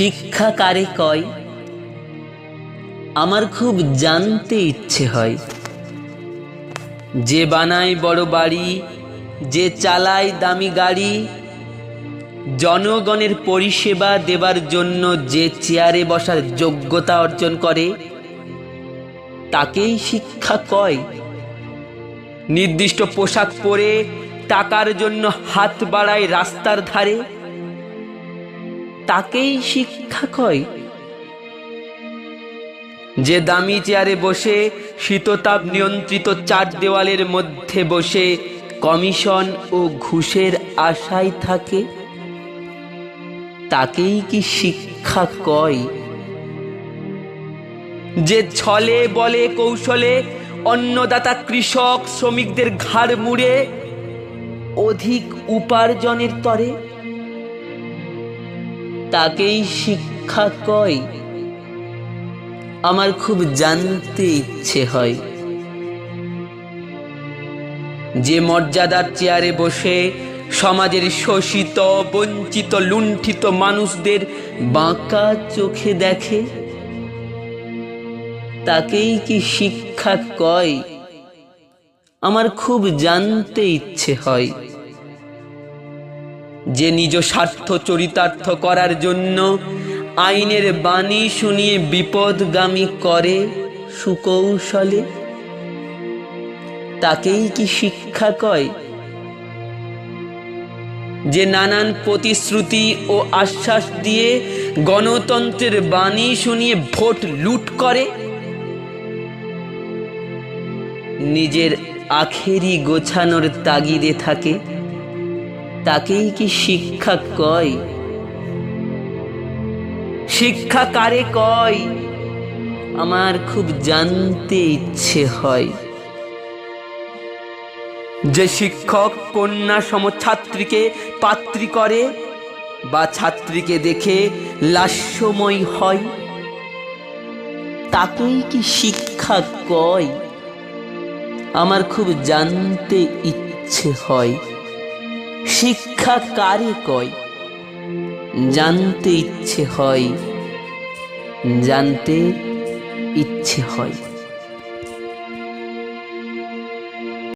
শিক্ষা কারে কয়? আমার খুব জানতে ইচ্ছে হয়। যে বানায় বড় বাড়ি, যে চালায় দামি গাড়ি, জনগণের পরিষেবা দেবার জন্য যে চেয়ারে বসার যোগ্যতা অর্জন করে, তাকেই শিক্ষা কয়। নির্দিষ্ট পোশাক পরে টাকার জন্য হাত বাড়ায় রাস্তার ধারে তাকেই শিক্ষা কয়। যে দামি চেয়ারে বসে শীততাপ নিয়ন্ত্রিত চার দেওয়ালের মধ্যে বসে কমিশন ও ঘুষের আশায় থাকে, তাকেই কি শিক্ষা কয়? যে ছলে বলে কৌশলে অন্নদাতা কৃষক শ্রমিকদের ঘাড় মুড়ে, অধিক উপার্জনের তরে তাকেই শিক্ষা কয়। আমার খুব জানতে ইচ্ছে হয়। যে মর্যাদার চেয়ারে বসে সমাজের শোষিত, বঞ্চিত, লুণ্ঠিত মানুষদের বাঁকা চোখে দেখে, তাকেই কি শিক্ষা কয়? আমার খুব জানতে ইচ্ছে হয়। যে নিজ স্বার্থ চরিতার্থ করার জন্য আইনের বাণী শুনিয়ে বিপদগামী করে সুকৌশলে, তাকেই কি শিক্ষা কয়? যে নানান প্রতিশ্রুতি ও আশ্বাস দিয়ে গণতন্ত্রের বাণী শুনিয়ে ভোট লুট করে, নিজের আখেরি গোছানোর তাগিদে থাকে তাকেই কি শিক্ষা কয়? শিক্ষা কারে কয়? আমার খুব জানতে ইচ্ছে হয়। যে শিক্ষক, কন্যা সম ছাত্রীকে পাত্রী করে বা ছাত্রীকে দেখে লাস্যময় হয়, তাকেই কি শিক্ষা কয়? আমার খুব জানতে ইচ্ছে হয়। শিক্ষা কারে কয়? জানতে ইচ্ছে হয় জানতে ইচ্ছে হয়।